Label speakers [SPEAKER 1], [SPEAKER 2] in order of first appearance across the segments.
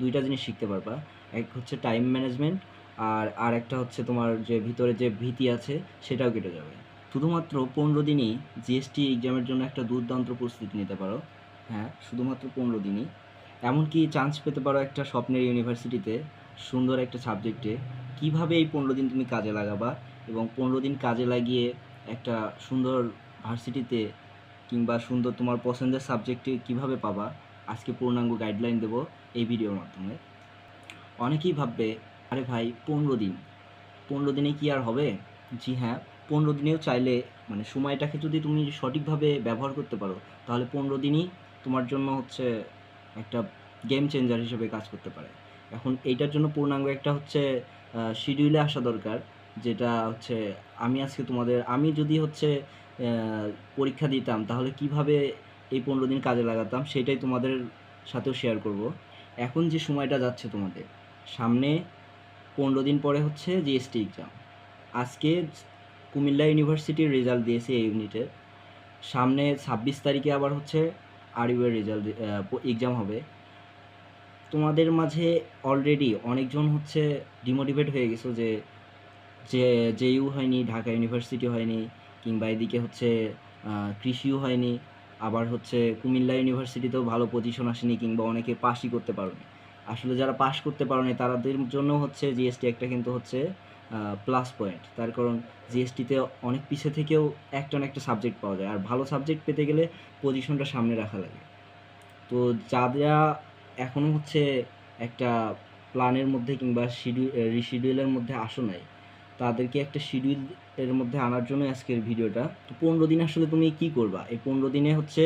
[SPEAKER 1] দুইটা জিনিস শিখতে পারবা। এক হচ্ছে টাইম ম্যানেজমেন্ট আর আর একটা হচ্ছে তোমার যে ভিতরে যে ভীতি আছে সেটাও কেটে যাবে। শুধুমাত্র পনেরো দিনই জিএসটি এক্সামের জন্য একটা দুর্দান্ত প্রস্তুতি নিতে পারো। হ্যাঁ শুধুমাত্র পনেরো দিনই। এমনকি চান্স পেতে পারো একটা স্বপ্নের ইউনিভার্সিটিতে সুন্দর একটা সাবজেক্টে কীভাবে এই পনেরো দিন তুমি কাজে লাগাবা এবং পনেরো দিন কাজে লাগিয়ে একটা সুন্দর ভার্সিটিতে কিংবা সুন্দর তোমার পছন্দের সাবজেক্টে কীভাবে পাবা, আজকে পূর্ণাঙ্গ গাইডলাইন দেবো। এই ভিডিওর মাধ্যমে। অনেকেই ভাববে, আরে ভাই, পনেরো দিন। পনেরো দিনে কি আর হবে? জি হ্যাঁ পনেরো দিনেও চাইলে মানে সময়টাকে যদি তুমি সঠিকভাবে ব্যবহার করতে পারো, তাহলে পনেরো দিনই তোমার জন্য হচ্ছে একটা গেম চেঞ্জার হিসেবে কাজ করতে পারে। এখন এইটার জন্য পূর্ণাঙ্গ একটা হচ্ছে শিডিউলে আসা দরকার, যেটা হচ্ছে আমি আজকে তোমাদের, আমি যদি হচ্ছে পরীক্ষা দিতাম, তাহলে কীভাবে এই পনেরো দিন কাজে লাগাতাম, সেটাই তোমাদের সাথেও শেয়ার করব। এখন যে সময়টা যাচ্ছে তোমাদের, সামনে পনেরো দিন পরে হচ্ছে জিএসটি এক্সাম আজকে কুমিল্লা ইউনিভার্সিটির রেজাল্ট দিয়েছে এই ইউনিটের সামনে ছাব্বিশ তারিখে আবার হচ্ছে আরইউয়ের রেজাল্ট এক্সাম হবে। তোমাদের মাঝে অলরেডি অনেকজন হচ্ছে ডিমোটিভেট হয়ে গেছো যে যে জেইউ হয়নি, ঢাকা ইউনিভার্সিটি হয়নি, কিংবা এদিকে হচ্ছে কৃষিও হয়নি। আবার হচ্ছে কুমিল্লা ইউনিভার্সিটিতেও ভালো পজিশন আসেনি কিংবা অনেকে পাসই করতে পারোনি। আসলে যারা পাশ করতে পারোনি, তাদের জন্য হচ্ছে জিএসটি একটা কিন্তু হচ্ছে প্লাস পয়েন্ট তার কারণ জিএসটিতে অনেক পিছে থেকেও একটা না একটা সাবজেক্ট পাওয়া যায়। আর ভালো সাবজেক্ট পেতে গেলে পজিশনটা সামনে রাখা লাগে। তো যারা এখনও হচ্ছে একটা প্ল্যানের মধ্যে কিংবা শিডিউল রিশিডিউলের মধ্যে আসো নাই তাদেরকে একটা শিডিউল এর মধ্যে আনার জন্য আজকের ভিডিওটা। তো পনেরো দিন আসলে তুমি কি করবা? এই পনেরো দিনে হচ্ছে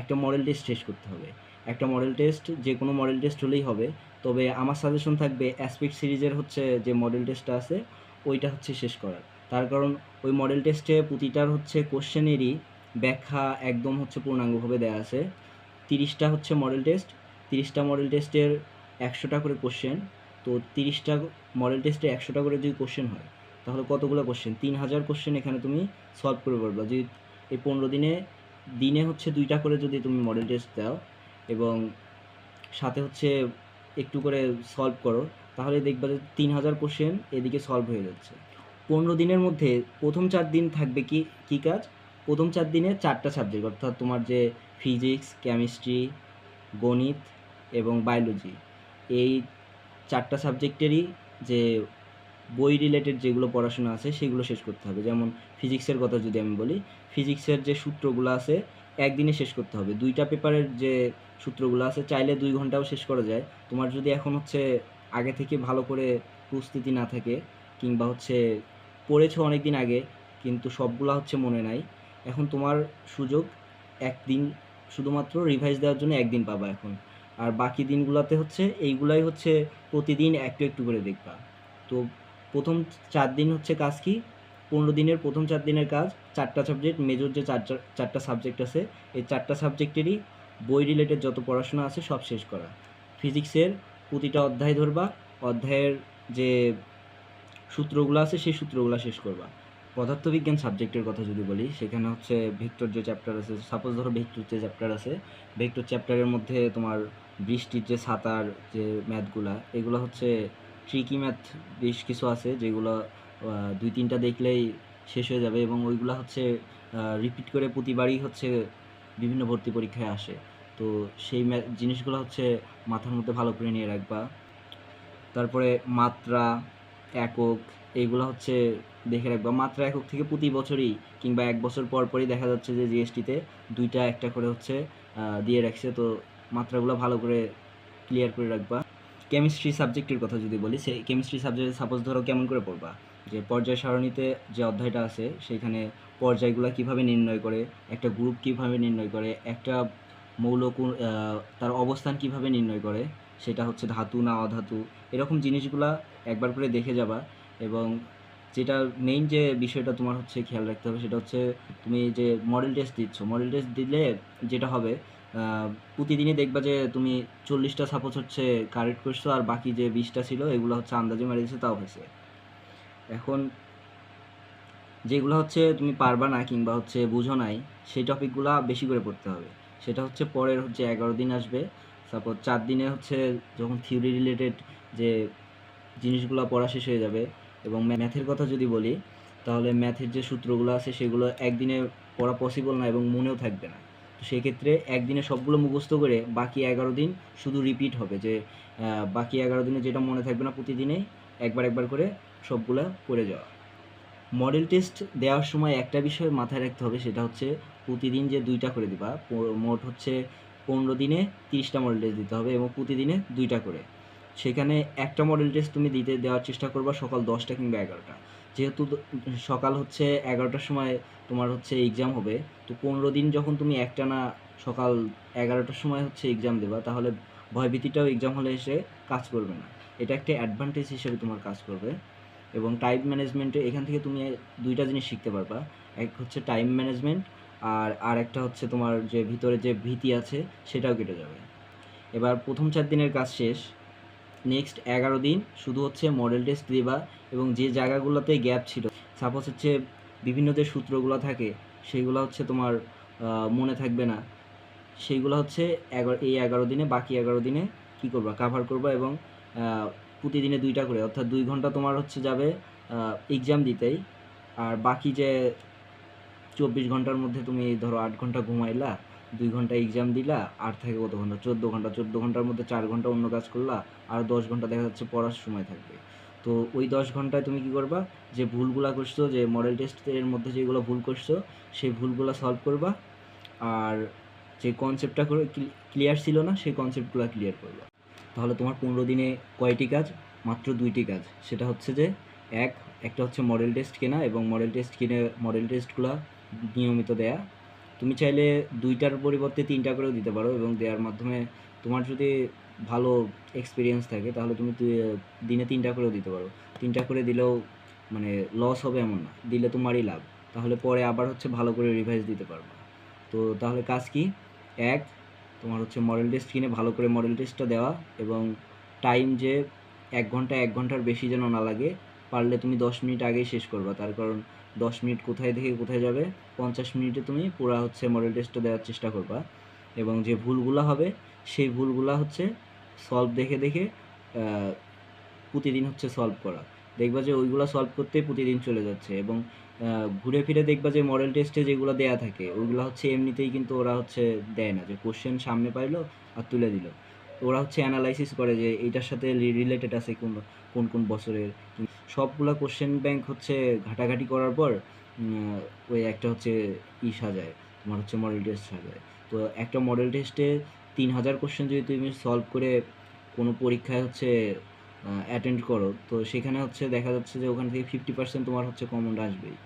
[SPEAKER 1] একটা মডেল টেস্ট শেষ করতে হবে। একটা মডেল টেস্ট যে কোনো মডেল টেস্ট হলেই হবে। তবে আমার সাজেশন থাকবে অ্যাসপেক্ট সিরিজের হচ্ছে যে মডেল টেস্টটা আছে, ওইটা হচ্ছে শেষ করার। তার কারণ ওই মডেল টেস্টে প্রতিটার হচ্ছে কোশ্চেনেরই ব্যাখ্যা একদম হচ্ছে পূর্ণাঙ্গভাবে দেওয়া আছে। তিরিশটা হচ্ছে মডেল টেস্ট তিরিশটা মডেল টেস্টের একশোটা করে কোশ্চেন তো তিরিশটা মডেল টেস্টে একশোটা করে যদি কোশ্চেন হয় তাহলে কতগুলো কোশ্চেন তিন হাজার কোশ্চেন এখানে তুমি সলভ করে পারবা যদি এই পনেরো দিনে দিনে হচ্ছে দুইটা করে যদি তুমি মডেল টেস্ট দাও এবং সাথে হচ্ছে একটু করে সলভ করো, তাহলে দেখবা যে তিন হাজার কোশ্চেন এদিকে সলভ হয়ে যাচ্ছে। পনেরো দিনের মধ্যে প্রথম চার দিন থাকবে কি, কী কাজ? প্রথম চার দিনে চারটা সাবজেক্ট অর্থাৎ তোমার যে ফিজিক্স কেমিস্ট্রি গণিত এবং বায়োলজি এই চারটা সাবজেক্টেরই যে বই রিলেটেড যেগুলো পড়াশোনা আছে, সেগুলো শেষ করতে হবে। যেমন ফিজিক্সের কথা যদি আমি বলি ফিজিক্সের যে সূত্রগুলো আছে, একদিনে শেষ করতে হবে। দুইটা পেপারের যে সূত্রগুলো আছে, চাইলে দুই ঘন্টাও শেষ করা যায়। তোমার যদি এখন হচ্ছে আগে থেকে ভালো করে প্রস্তুতি না থাকে, কিংবা হচ্ছে পড়েছো অনেক দিন আগে, কিন্তু সবগুলা হচ্ছে মনে নাই, এখন তোমার সুযোগ একদিন শুধুমাত্র রিভাইজ দেওয়ার জন্য একদিন পাবা এখন। আর বাকি দিনগুলোতে হচ্ছে, এইগুলাই হচ্ছে প্রতিদিন একটু একটু করে দেখবা। তো প্রথম চার দিন হচ্ছে কাজ কি? পনেরো দিনের প্রথম চার দিনের কাজ, চারটা সাবজেক্ট মেজর যে চারটা চারটা সাবজেক্ট আছে, এই চারটা সাবজেক্টেরই বই রিলেটেড যত পড়াশোনা আছে সব শেষ করা। ফিজিক্সের প্রতিটা অধ্যায় ধরবা, অধ্যায়ের যে সূত্রগুলো আছে সেই সূত্রগুলো শেষ করবা। পদার্থবিজ্ঞান সাবজেক্টের কথা যদি বলি, সেখানে হচ্ছে ভেক্টর যে চ্যাপ্টার আছে সাপোজ ধরো ভেক্টর যে চ্যাপ্টার আছে ভেক্টর চ্যাপ্টারের মধ্যে তোমার বৃষ্টির যে সাঁতার যে ম্যাথগুলা এগুলো হচ্ছে ট্রিকি ম্যাথ বেশ কিছু আছে, যেগুলো দুই তিনটা দেখলেই শেষ হয়ে যাবে এবং ওইগুলো হচ্ছে রিপিট করে প্রতিবারই হচ্ছে বিভিন্ন ভর্তি পরীক্ষায় আসে। তো সেই জিনিসগুলো হচ্ছে মাথার মধ্যে ভালো করে নিয়ে রাখবা। তারপরে মাত্রা, একক এইগুলো হচ্ছে দেখে রাখবা। মাত্রা, একক থেকে প্রতি বছরই কিংবা এক বছর পর পরই দেখা যাচ্ছে যে জিএসটিতে দুইটা একটা করে হচ্ছে দিয়ে রাখছে। তো মাত্রাগুলো ভালো করে ক্লিয়ার করে রাখবা। কেমিস্ট্রি সাবজেক্টের কথা যদি বলি, সেই কেমিস্ট্রি সাবজেক্ট সাপোজ ধরো কেমন করে পড়বা? যে পর্যায় সারণীতে যে অধ্যায়টা আছে, সেখানে পর্যায়গুলো কীভাবে নির্ণয় করে, একটা গ্রুপ কীভাবে নির্ণয় করে, একটা মৌল তার অবস্থান কীভাবে নির্ণয় করে, সেটা হচ্ছে ধাতু না অধাতু, এরকম জিনিসগুলা একবার করে দেখে যাবা। এবং যেটা মেইন যে বিষয়টা তোমার হচ্ছে খেয়াল রাখতে হবে, সেটা হচ্ছে তুমি যে মডেল টেস্ট দিচ্ছ মডেল টেস্ট দিলে যেটা হবে প্রতিদিনই দেখবা যে তুমি চল্লিশটা সাপোজ হচ্ছে কারেক্ট করছ আর বাকি যে বিশটা ছিল, এগুলো হচ্ছে আন্দাজে মেরে দিচ্ছে তাও হয়েছে। এখন যেগুলো হচ্ছে তুমি পারবা না কিংবা হচ্ছে বুঝো নাই, সেই টপিকগুলা বেশি করে পড়তে হবে। সেটা হচ্ছে পরের হচ্ছে এগারো দিন আসবে সাপোজ চার দিনে হচ্ছে যখন থিওরি রিলেটেড যে জিনিসগুলো পড়া শেষ হয়ে যাবে এবং ম্যাথের কথা যদি বলি, তাহলে ম্যাথের যে সূত্রগুলো আছে, সেগুলো একদিনে পড়া পসিবল না এবং মনেও থাকবে না। তো সেক্ষেত্রে একদিনে সবগুলো মুখস্থ করে বাকি এগারো দিন শুধু রিপিট হবে যে বাকি এগারো দিনে যেটা মনে থাকবে না প্রতিদিনে, একবার একবার করে সবগুলো পড়ে যাওয়া। মডেল টেস্ট দেওয়ার সময় একটা বিষয় মাথায় রাখতে হবে, সেটা হচ্ছে প্রতিদিন যে দুইটা করে দিবা মোট হচ্ছে পনেরো দিনে তিরিশটা মডেল টেস্ট দিতে হবে এবং প্রতিদিনে দুইটা করে। সেখানে একটা মডেল টেস্ট তুমি দিতে, দেওয়ার চেষ্টা করবা সকাল দশটা কিংবা এগারোটা। যেহেতু সকাল হচ্ছে এগারোটার সময় তোমার হচ্ছে এক্সাম হবে, তো পনেরো দিন যখন তুমি একটা না সকাল এগারোটার সময় হচ্ছে এক্সাম দেবা, তাহলে ভয়ভীতিটাও এক্সাম হলে এসে কাজ করবে না। এটা একটা অ্যাডভান্টেজ হিসেবে তোমার কাজ করবে এবং টাইম ম্যানেজমেন্টে এখান থেকে তুমি দুইটা জিনিস শিখতে পারবা। এক হচ্ছে টাইম ম্যানেজমেন্ট আর আর একটা হচ্ছে তোমার যে ভিতরে যে ভীতি আছে সেটাও কেটে যাবে। এবার প্রথম চার দিনের কাজ শেষ নেক্সট এগারো দিন শুধু হচ্ছে মডেল টেস্ট দিবা এবং যে জায়গাগুলোতে গ্যাপ ছিল সাপোজ হচ্ছে বিভিন্ন যে সূত্রগুলো থাকে, সেইগুলো হচ্ছে তোমার মনে থাকবে না। সেইগুলো হচ্ছে এগারো, এই এগারো দিনে, বাকি এগারো দিনে কী করবা? কাভার করবা এবং প্রতিদিনে দুইটা করে, অর্থাৎ দুই ঘণ্টা তোমার হচ্ছে যাবে এক্সাম দিতেই। আর বাকি যে চব্বিশ ঘণ্টার মধ্যে তুমি ধরো আট ঘণ্টা ঘুমাইলা দুই ঘণ্টা এক্সাম দিলা, আর থাকে কত ঘণ্টা? চোদ্দ ঘণ্টা। চোদ্দ ঘণ্টার মধ্যে চার ঘণ্টা অন্য কাজ করলা, আর দশ ঘণ্টা দেখা যাচ্ছে পড়ার সময় থাকবে। তো ওই দশ ঘন্টায় তুমি কি করবা? যে ভুলগুলা করছ, যে মডেল টেস্টের মধ্যে যেগুলো ভুল করছ, সেই ভুলগুলো সলভ করবা, আর যে কনসেপ্টটা করে ক্লিয়ার ছিল না, সেই কনসেপ্টগুলো ক্লিয়ার করবা। তাহলে তোমার পনেরো দিনে কয়টি কাজ? মাত্র দুইটি কাজ। সেটা হচ্ছে যে, এক, একটা হচ্ছে মডেল টেস্ট কেনা, এবং মডেল টেস্ট কিনে মডেল টেস্টগুলো নিয়মিত দেয়া। তুমি চাইলে দুইটার পরিবর্তে তিনটা করেও দিতে পারো এবং দেওয়ার মাধ্যমে তোমার যদি ভালো এক্সপিরিয়েন্স থাকে, তাহলে তুমি দিনে তিনটা করেও দিতে পারো। তিনটা করে দিলেও মানে লস হবে এমন না, দিলে তোমারই লাভ। তাহলে পরে আবার হচ্ছে ভালো করে রিভাইজ দিতে পারবে। তো তাহলে কাজ কি? এক, তোমার হচ্ছে মডেল টেস্ট কিনে ভালো করে মডেল টেস্টটা দেওয়া এবং টাইম যে এক ঘণ্টা, এক ঘণ্টার বেশি যেন না লাগে, পারলে তুমি দশ মিনিট আগেই শেষ করবা। তার কারণ দশ মিনিট কোথায় থেকে কোথায় যাবে, পঞ্চাশ মিনিটে তুমি পুরো হচ্ছে মডেল টেস্টটা দেওয়ার চেষ্টা করবা। এবং যে ভুলগুলো হবে, সেই ভুলগুলো হচ্ছে সলভ দেখে দেখে প্রতিদিন হচ্ছে সলভ করা। দেখবা যে ওইগুলো সলভ করতেই প্রতিদিন চলে যাচ্ছে এবং ঘুরে ফিরে দেখবা যে মডেল টেস্টে যেগুলো দেয়া থাকে, ওইগুলো হচ্ছে এমনিতেই কিন্তু ওরা হচ্ছে দেয় না। যে কোশ্চেন সামনে পাইলো আর তুলে দিল। ওরা হচ্ছে অ্যানালাইসিস করে যে এইটার সাথে রিলেটেড আছে কোন কোন কোন বছরের সবগুলা কোশ্চেন ব্যাংক হচ্ছে ঘাটাঘাটি করার পর ওই একটা হচ্ছে ই সাজায়, তোমার হচ্ছে মডেল টেস্ট সাজায়। তো একটা মডেল টেস্টে তিন হাজার কোশ্চেন যদি তুমি সলভ করে কোনো পরীক্ষায় হচ্ছে অ্যাটেন্ড করো, তো সেখানে হচ্ছে দেখা যাচ্ছে যে ওখান থেকে ফিফটি পার্সেন্ট তোমার হচ্ছে কমন আসবেই।